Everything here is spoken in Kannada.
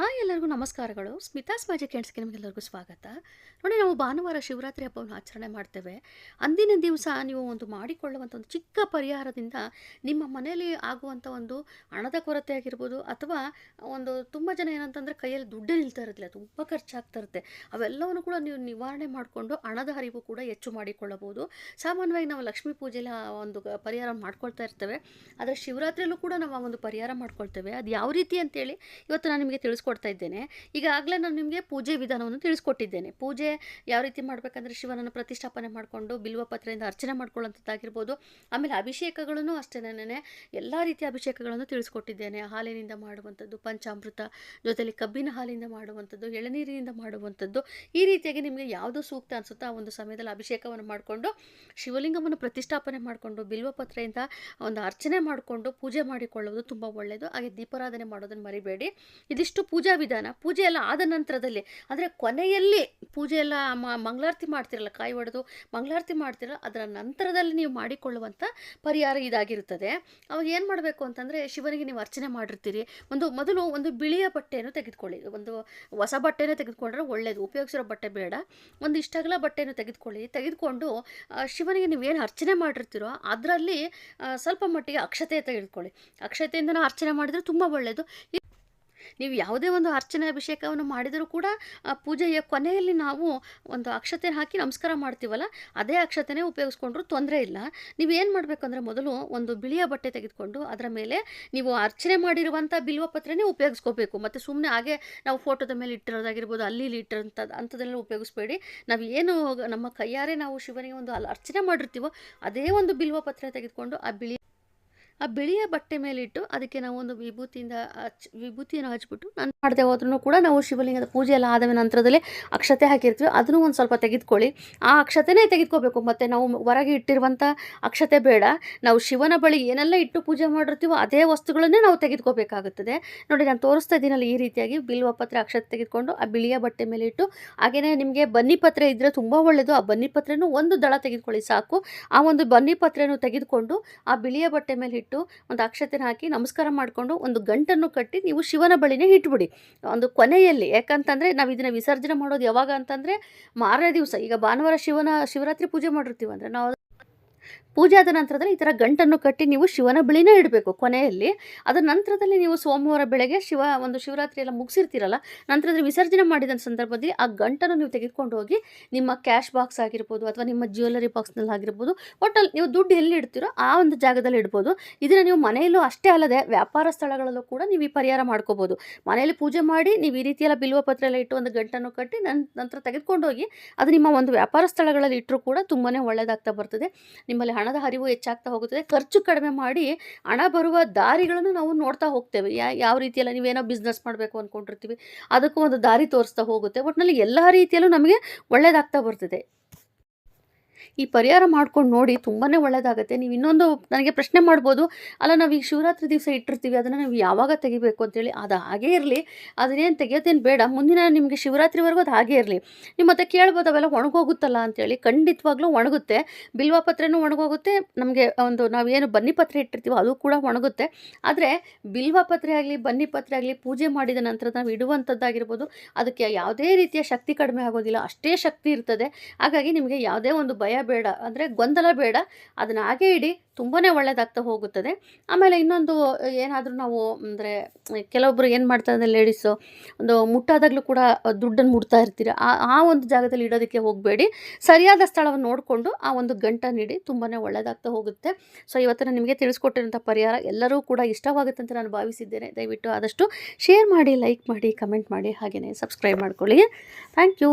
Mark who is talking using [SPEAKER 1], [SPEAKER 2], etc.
[SPEAKER 1] Hi, ನಿಮಗೆಲ್ಲರಿಗೂ ನಮಸ್ಕಾರಗಳು. ಸ್ಮಿತಾಸ್ ಮ್ಯಾಜಿಕ್ ಎಂಡ್ಸ್ಗೆ ನಿಮಗೆಲ್ಲರಿಗೂ ಸ್ವಾಗತ. ನೋಡಿ, ನಾವು ಭಾನುವಾರ ಶಿವರಾತ್ರಿ ಹಬ್ಬವನ್ನು ಆಚರಣೆ ಮಾಡ್ತೇವೆ. ಅಂದಿನ ದಿವಸ ನೀವು ಒಂದು ಮಾಡಿಕೊಳ್ಳುವಂಥ ಒಂದು ಚಿಕ್ಕ ಪರಿಹಾರದಿಂದ ನಿಮ್ಮ ಮನೆಯಲ್ಲಿ ಆಗುವಂಥ ಒಂದು ಹಣದ ಕೊರತೆ ಆಗಿರ್ಬೋದು ಅಥವಾ ಒಂದು ತುಂಬ ಜನ ಏನಂತಂದರೆ ಕೈಯಲ್ಲಿ ದುಡ್ಡು ನಿಲ್ತಾ ಇರೋದಿಲ್ಲ, ತುಂಬ ಖರ್ಚಾಗ್ತಾ ಇರುತ್ತೆ. ಅವೆಲ್ಲವನ್ನು ಕೂಡ ನೀವು ನಿವಾರಣೆ ಮಾಡಿಕೊಂಡು ಹಣದ ಹರಿವು ಕೂಡ ಹೆಚ್ಚು ಮಾಡಿಕೊಳ್ಳಬಹುದು. ಸಾಮಾನ್ಯವಾಗಿ ನಾವು ಲಕ್ಷ್ಮೀ ಪೂಜೆಯಲ್ಲಿ ಒಂದು ಪರಿಹಾರ ಮಾಡ್ಕೊಳ್ತಾ ಇರ್ತೇವೆ. ಆದರೆ ಶಿವರಾತ್ರಿಯಲ್ಲೂ ಕೂಡ ನಾವು ಆ ಒಂದು ಪರಿಹಾರ ಮಾಡ್ಕೊಳ್ತೇವೆ. ಅದು ಯಾವ ರೀತಿ ಅಂತೇಳಿ ಇವತ್ತು ನಾನು ನಿಮಗೆ ತಿಳಿಸ್ಕೊಡ್ತಾ ಇದ್ದೇನೆ. ಈಗಾಗಲೇ ನಾನು ನಿಮಗೆ ಪೂಜೆ ವಿಧಾನವನ್ನು ತಿಳಿಸ್ಕೊಟ್ಟಿದ್ದೇನೆ. ಪೂಜೆ ಯಾವ ರೀತಿ ಮಾಡಬೇಕಂದ್ರೆ ಶಿವನನ್ನು ಪ್ರತಿಷ್ಠಾಪನೆ ಮಾಡಿಕೊಂಡು ಬಿಲ್ವಪತ್ರೆಯಿಂದ ಅರ್ಚನೆ ಮಾಡ್ಕೊಳ್ಳೋಂಥದ್ದಾಗಿರ್ಬೋದು ಆಮೇಲೆ ಅಭಿಷೇಕಗಳನ್ನು ಅಷ್ಟೇನೆ ಎಲ್ಲ ರೀತಿಯ ಅಭಿಷೇಕಗಳನ್ನು ತಿಳಿಸ್ಕೊಟ್ಟಿದ್ದೇನೆ. ಹಾಲಿನಿಂದ ಮಾಡುವಂಥದ್ದು, ಪಂಚಾಮೃತ ಜೊತೆಯಲ್ಲಿ ಕಬ್ಬಿನ ಹಾಲಿಂದ ಮಾಡುವಂಥದ್ದು, ಎಳನೀರಿನಿಂದ ಮಾಡುವಂಥದ್ದು, ಈ ರೀತಿಯಾಗಿ ನಿಮಗೆ ಯಾವುದು ಸೂಕ್ತ ಅನಿಸುತ್ತೋ ಆ ಒಂದು ಸಮಯದಲ್ಲಿ ಅಭಿಷೇಕವನ್ನು ಮಾಡಿಕೊಂಡು ಶಿವಲಿಂಗವನ್ನು ಪ್ರತಿಷ್ಠಾಪನೆ ಮಾಡಿಕೊಂಡು ಬಿಲ್ವಪತ್ರೆಯಿಂದ ಒಂದು ಅರ್ಚನೆ ಮಾಡಿಕೊಂಡು ಪೂಜೆ ಮಾಡಿಕೊಳ್ಳುವುದು ತುಂಬ ಒಳ್ಳೆಯದು ಹಾಗೆ ದೀಪಾರಾಧನೆ ಮಾಡೋದನ್ನು ಮರಿಬೇಡಿ. ಇದಿಷ್ಟು ಪೂಜಾ ವಿಧಾನ ಪೂಜೆ ಎಲ್ಲ ಆದ ನಂತರದಲ್ಲಿ. ಅಂದರೆ ಕೊನೆಯಲ್ಲಿ ಪೂಜೆ ಎಲ್ಲ ಮಂಗಳಾರತಿ ಮಾಡ್ತಿರಲ್ಲ, ಕಾಯಿ ಒಡೆದು ಮಂಗಳಾರತಿ ಮಾಡ್ತಿರಲ್ಲ ಅದರ ನಂತರದಲ್ಲಿ ನೀವು ಮಾಡಿಕೊಳ್ಳುವಂಥ ಪರಿಹಾರ ಇದಾಗಿರುತ್ತದೆ. ಅವಾಗ ಏನು ಮಾಡಬೇಕು ಅಂತಂದರೆ, ಶಿವನಿಗೆ ನೀವು ಅರ್ಚನೆ ಮಾಡಿರ್ತೀರಿ. ಒಂದು ಮೊದಲು ಒಂದು ಬಿಳಿಯ ಬಟ್ಟೆಯನ್ನು ತೆಗೆದುಕೊಳ್ಳಿ. ಒಂದು ಹೊಸ ಬಟ್ಟೆನೇ ತೆಗೆದುಕೊಂಡ್ರೆ ಒಳ್ಳೆಯದು ಉಪಯೋಗಿಸಿರೋ ಬಟ್ಟೆ ಬೇಡ. ಒಂದು ಇಷ್ಟಗಲ ಬಟ್ಟೆಯನ್ನು ತೆಗೆದುಕೊಳ್ಳಿ. ತೆಗೆದುಕೊಂಡು ಶಿವನಿಗೆ ಶಿವನಿಗೆ ನೀವೇನು ಅರ್ಚನೆ ಮಾಡಿರ್ತೀರೋ, ಅದರಲ್ಲಿ ಸ್ವಲ್ಪ ಮಟ್ಟಿಗೆ ಅಕ್ಷತೆ ತೆಗೆದುಕೊಳ್ಳಿ. ಅಕ್ಷತೆಯಿಂದ ಅರ್ಚನೆ ಮಾಡಿದರೆ ತುಂಬ ಒಳ್ಳೆಯದು ನೀವು ಯಾವುದೇ ಒಂದು ಅರ್ಚನೆ ಅಭಿಷೇಕವನ್ನು ಮಾಡಿದರೂ ಕೂಡ, ಆ ಪೂಜೆಯ ಕೊನೆಯಲ್ಲಿ ನಾವು ಒಂದು ಅಕ್ಷತೆ ಹಾಕಿ ನಮಸ್ಕಾರ ಮಾಡ್ತೀವಲ್ಲ, ಅದೇ ಅಕ್ಷತೆನೇ ಉಪಯೋಗಿಸ್ಕೊಂಡ್ರೂ ತೊಂದರೆ ಇಲ್ಲ. ನೀವು ಮಾಡಬೇಕು ಅಂದರೆ ಮೊದಲು ಒಂದು ಬಿಳಿಯ ಬಟ್ಟೆ ತೆಗೆದುಕೊಂಡು ಅದರ ಮೇಲೆ ನೀವು ಅರ್ಚನೆ ಮಾಡಿರುವಂಥ ಬಿಲ್ವ ಪತ್ರನೇ ಉಪಯೋಗಿಸ್ಕೋಬೇಕು. ಮತ್ತು ಸುಮ್ಮನೆ ಹಾಗೆ ನಾವು ಫೋಟೋದ ಮೇಲೆ ಇಟ್ಟಿರೋದಾಗಿರ್ಬೋದು, ಅಲ್ಲಿ ಇಲ್ಲಿ ಇಟ್ಟಿರೋಂಥದ್ದು ಅಂಥದ್ದೆಲ್ಲ ಉಪಯೋಗಿಸ್ಬೇಡಿ. ನಾವು ಏನು ನಮ್ಮ ಕೈಯಾರೆ ನಾವು ಶಿವನಿಗೆ ಒಂದು ಅರ್ಚನೆ ಮಾಡಿರ್ತೀವೋ, ಅದೇ ಒಂದು ಬಿಲ್ವ ಪತ್ರ ತೆಗೆದುಕೊಂಡು ಆ ಬಿಳಿ ಆ ಬಿಳಿಯ ಬಟ್ಟೆ ಮೇಲಿಟ್ಟು ಅದಕ್ಕೆ ನಾವು ಒಂದು ವಿಭೂತಿಯಿಂದ ಹಚ್ ವಿಭೂತಿಯನ್ನು ಹಚ್ಬಿಟ್ಟು ನಾನು ಮಾಡದೆ. ಹೋದ್ರೂ ಕೂಡ ನಾವು ಶಿವಲಿಂಗದ ಪೂಜೆ ಎಲ್ಲ ಆದ ನಂತರದಲ್ಲಿ ಅಕ್ಷತೆ ಹಾಕಿರ್ತೀವಿ. ಅದನ್ನು ಒಂದು ಸ್ವಲ್ಪ ತೆಗೆದುಕೊಳ್ಳಿ. ಆ ಅಕ್ಷತೆನೇ ತೆಗೆದುಕೋಬೇಕು. ಮತ್ತು ನಾವು ಹೊರಗೆ ಇಟ್ಟಿರುವಂಥ ಅಕ್ಷತೆ ಬೇಡ. ನಾವು ಶಿವನ ಬಳಿ ಏನೆಲ್ಲ ಇಟ್ಟು ಪೂಜೆ ಮಾಡಿರ್ತೀವೋ ಅದೇ ವಸ್ತುಗಳನ್ನೇ ನಾವು ತೆಗೆದುಕೋಬೇಕಾಗುತ್ತದೆ. ನೋಡಿ, ನಾನು ತೋರಿಸ್ತಾ ಇದ್ದೀನಲ್ಲ ಈ ರೀತಿಯಾಗಿ ಬಿಲ್ವ ಪತ್ರೆ ಅಕ್ಷತೆ ತೆಗೆದುಕೊಂಡು ಆ ಬಿಳಿಯ ಬಟ್ಟೆ ಮೇಲೆ ಇಟ್ಟು ಹಾಗೆಯೇ ನಿಮಗೆ ಬನ್ನಿ ಪತ್ರೆ ಇದ್ದರೆ ತುಂಬ ಒಳ್ಳೆಯದು ಆ ಬನ್ನಿ ಪತ್ರೆನೂ ಒಂದು ದಳ ತೆಗೆದುಕೊಳ್ಳಿ ಸಾಕು. ಆ ಒಂದು ಬನ್ನಿ ಪತ್ರೆನೂ ತೆಗೆದುಕೊಂಡು ಆ ಬಿಳಿಯ ಬಟ್ಟೆ ಮೇಲೆ ಇಟ್ಟು ಒಂದು ಅಕ್ಷತೆನ ಹಾಕಿ ನಮಸ್ಕಾರ ಮಾಡಿಕೊಂಡು ಒಂದು ಗಂಟನ್ನು ಕಟ್ಟಿ ನೀವು ಶಿವನ ಬಳಿನೇ ಇಟ್ಬಿಡಿ. ಒಂದು ಕೊನೆಯಲ್ಲಿ ಯಾಕಂತಂದರೆ ನಾವು ಇದನ್ನು ವಿಸರ್ಜನೆ ಮಾಡೋದು ಯಾವಾಗ ಅಂತಂದರೆ ಮಾರನೇ ದಿವಸ. ಈಗ ಭಾನುವಾರ ಶಿವನ ಶಿವರಾತ್ರಿ ಪೂಜೆ ಮಾಡಿರ್ತೀವಿ ಅಂದರೆ ನಾವು ಪೂಜೆ ಆದ ನಂತರದಲ್ಲಿ ಈ ಥರ ಗಂಟನ್ನು ಕಟ್ಟಿ ನೀವು ಶಿವನ ಬಳಿನೇ ಇಡಬೇಕು ಕೊನೆಯಲ್ಲಿ. ಅದರ ನಂತರದಲ್ಲಿ ನೀವು ಸೋಮವಾರ ಬೆಳಗ್ಗೆ ಶಿವ ಒಂದು ಶಿವರಾತ್ರಿ ಎಲ್ಲ ಮುಗಿಸಿರ್ತೀರಲ್ಲ, ನಂತರದಲ್ಲಿ ವಿಸರ್ಜನೆ ಮಾಡಿದಂಥ ಸಂದರ್ಭದಲ್ಲಿ ಆ ಗಂಟನ್ನು ನೀವು ತೆಗೆದುಕೊಂಡು ಹೋಗಿ ನಿಮ್ಮ ಕ್ಯಾಶ್ ಬಾಕ್ಸ್ ಆಗಿರ್ಬೋದು ಅಥವಾ ನಿಮ್ಮ ಜ್ಯುವೆಲರಿ ಬಾಕ್ಸ್ನಲ್ಲಿ ಆಗಿರ್ಬೋದು ಒಟ್ಟಲ್ಲಿ ನೀವು ದುಡ್ಡು ಎಲ್ಲಿ ಇಡ್ತೀರೋ ಆ ಒಂದು ಜಾಗದಲ್ಲಿ ಇಡ್ಬೋದು. ಇದನ್ನು ನೀವು ಮನೆಯಲ್ಲೂ ಅಷ್ಟೇ ಅಲ್ಲದೆ ವ್ಯಾಪಾರ ಸ್ಥಳಗಳಲ್ಲೂ ಕೂಡ ನೀವು ಈ ಪರಿಹಾರ ಮಾಡ್ಕೋಬೋದು. ಮನೆಯಲ್ಲಿ ಪೂಜೆ ಮಾಡಿ ನೀವು ಈ ರೀತಿಯೆಲ್ಲ ಬಿಲ್ವಪತ್ರೆ ಎಲ್ಲ ಇಟ್ಟು ಒಂದು ಗಂಟನ್ನು ಕಟ್ಟಿ ನಂತರ ತೆಗೆದುಕೊಂಡು ಹೋಗಿ ಅದು ನಿಮ್ಮ ಒಂದು ವ್ಯಾಪಾರ ಸ್ಥಳಗಳಲ್ಲಿ ಇಟ್ಟರೂ ಕೂಡ ತುಂಬಾ ಒಳ್ಳೆಯದಾಗ್ತಾ ಬರ್ತದೆ. ನಿಮ್ಮಲ್ಲಿ ಹಣದ ಹರಿವು ಹೆಚ್ಚಾಗ್ತಾ ಹೋಗುತ್ತದೆ. ಖರ್ಚು ಕಡಿಮೆ ಮಾಡಿ ಹಣ ಬರುವ ದಾರಿಗಳನ್ನು ನಾವು ನೋಡ್ತಾ ಹೋಗ್ತೇವೆ. ಯಾವ ರೀತಿಯಲ್ಲ ನೀವೇನೋ ಬಿಸ್ನೆಸ್ ಮಾಡಬೇಕು ಅಂದ್ಕೊಂಡಿರ್ತೀವಿ ಅದಕ್ಕೂ ಒಂದು ದಾರಿ ತೋರಿಸ್ತಾ ಹೋಗುತ್ತೆ. ಒಟ್ಟಿನಲ್ಲಿ ಎಲ್ಲ ರೀತಿಯಲ್ಲೂ ನಮಗೆ ಒಳ್ಳೆಯದಾಗ್ತಾ ಬರ್ತದೆ. ಈ ಪರಿಹಾರ ಮಾಡ್ಕೊಂಡು ನೋಡಿ ತುಂಬಾ ಒಳ್ಳೆಯದಾಗುತ್ತೆ ನೀವು ಇನ್ನೊಂದು ನನಗೆ ಪ್ರಶ್ನೆ ಮಾಡ್ಬೋದು. ಅಲ್ಲ, ನಾವು ಈಗ ಶಿವರಾತ್ರಿ ದಿವಸ ಇಟ್ಟಿರ್ತೀವಿ, ಅದನ್ನು ನಾವು ಯಾವಾಗ ತೆಗಿಬೇಕು ಅಂತೇಳಿ ಅದು ಹಾಗೇ ಇರಲಿ. ಅದನ್ನೇನು ತೆಗಿಯೋದೇನು ಬೇಡ. ಮುಂದಿನ ನಿಮಗೆ ಶಿವರಾತ್ರಿವರೆಗೂ ಅದು ಹಾಗೇ ಇರಲಿ. ನೀವು ಮತ್ತೆ ಕೇಳ್ಬೋದು, ಅವೆಲ್ಲ ಒಣಗೋಗುತ್ತಲ್ಲ ಅಂತೇಳಿ ಖಂಡಿತವಾಗ್ಲೂ ಒಣಗುತ್ತೆ. ಬಿಲ್ವಪತ್ರೆನೂ ಒಣಗೋಗುತ್ತೆ. ನಮಗೆ ಒಂದು ನಾವೇನು ಬನ್ನಿ ಪತ್ರೆ ಇಟ್ಟಿರ್ತೀವೋ, ಅದು ಕೂಡ ಒಣಗುತ್ತೆ. ಆದರೆ ಬಿಲ್ವಪತ್ರೆ ಆಗಲಿ, ಬನ್ನಿ ಪತ್ರೆ ಆಗಲಿ, ಪೂಜೆ ಮಾಡಿದ ನಂತರ ನಾವು ಇಡುವಂಥದ್ದಾಗಿರ್ಬೋದು ಅದಕ್ಕೆ ಯಾವುದೇ ರೀತಿಯ ಶಕ್ತಿ ಕಡಿಮೆ ಆಗೋದಿಲ್ಲ. ಅಷ್ಟೇ ಶಕ್ತಿ ಇರ್ತದೆ. ಹಾಗಾಗಿ ನಿಮಗೆ ಯಾವುದೇ ಒಂದು ಭಯ ಬೇಡ, ಅಂದರೆ ಗೊಂದಲ ಬೇಡ. ಅದನ್ನು ಹಾಗೆ ಇಡಿ ತುಂಬಾ ಒಳ್ಳೆಯದಾಗ್ತಾ ಹೋಗುತ್ತದೆ. ಆಮೇಲೆ ಇನ್ನೊಂದು, ಏನಾದರೂ ನಾವು, ಅಂದರೆ ಕೆಲವೊಬ್ಬರು ಏನು ಮಾಡ್ತಾರೆ ಲೇಡೀಸು ಒಂದು ಮುಟ್ಟಾದಾಗಲೂ ಕೂಡ ದುಡ್ಡನ್ನು ಮುಡ್ತಾ ಇರ್ತೀರ? ಆ ಒಂದು ಜಾಗದಲ್ಲಿ ಇಡೋದಕ್ಕೆ ಹೋಗಬೇಡಿ. ಸರಿಯಾದ ಸ್ಥಳವನ್ನು ನೋಡಿಕೊಂಡು ಆ ಒಂದು ಗಂಟನ್ನು ಇಡಿ ತುಂಬಾ ಒಳ್ಳೆಯದಾಗ್ತಾ ಹೋಗುತ್ತೆ. ಸೊ ಇವತ್ತು ನಾನು ನಿಮಗೆ ತಿಳಿಸ್ಕೊಟ್ಟಿರುವಂಥ ಪರಿಹಾರ ಎಲ್ಲರೂ ಕೂಡ ಇಷ್ಟವಾಗುತ್ತೆ ಅಂತ ನಾನು ಭಾವಿಸಿದ್ದೇನೆ. ದಯವಿಟ್ಟು ಆದಷ್ಟು ಶೇರ್ ಮಾಡಿ ಲೈಕ್ ಮಾಡಿ ಕಮೆಂಟ್ ಮಾಡಿ ಹಾಗೆಯೇ ಸಬ್ಸ್ಕ್ರೈಬ್ ಮಾಡ್ಕೊಳ್ಳಿ. Thank you